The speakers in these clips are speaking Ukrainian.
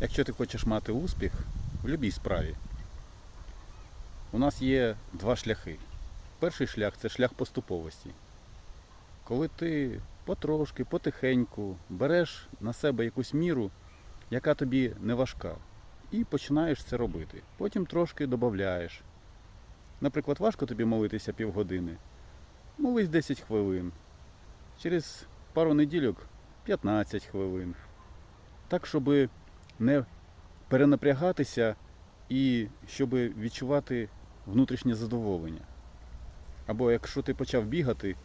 Якщо ти хочеш мати успіх в будь-якій справі, у нас є два шляхи. Перший шлях це шлях поступовості. Коли ти потрошки, потихеньку береш на себе якусь міру, яка тобі не важка, і починаєш це робити. Потім трошки додаєш. Наприклад, важко тобі молитися півгодини. Молись 10 хвилин. Через пару неділюк 15 хвилин. Так, щоб не перенапрягатися і щоб відчувати внутрішнє задоволення. Або якщо ти почав бігати,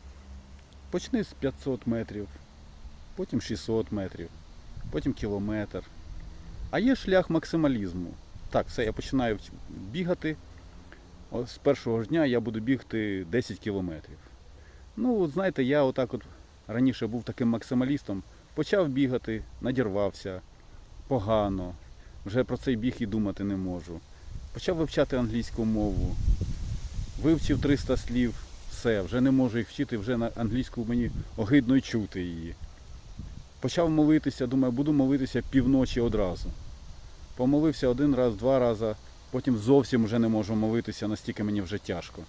почни з 500 метрів, потім 600 метрів, потім кілометр. А є шлях максималізму. Так, все, я починаю бігати. О, З першого ж дня я буду бігти 10 кілометрів. Ну, знаєте, я отак от раніше був таким максималістом, почав бігати, надірвався, погано, вже про цей біг і думати не можу. Почав вивчати англійську мову, вивчив 300 слів, все, вже не можу їх вчити, вже на англійську мені огидно й чути її. Почав молитися, думаю, буду молитися півночі одразу. Помолився один раз, два рази, потім зовсім вже не можу молитися, настільки мені вже тяжко.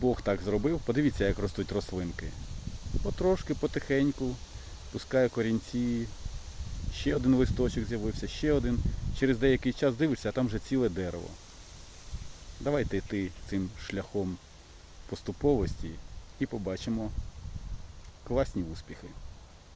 Бог так зробив. Подивіться, як ростуть рослинки. Потрошки, потихеньку, пускає корінці. Ще один листочок з'явився, ще один. Через деякий час дивишся, а там вже ціле дерево. Давайте йти цим шляхом поступовості і побачимо класні успіхи.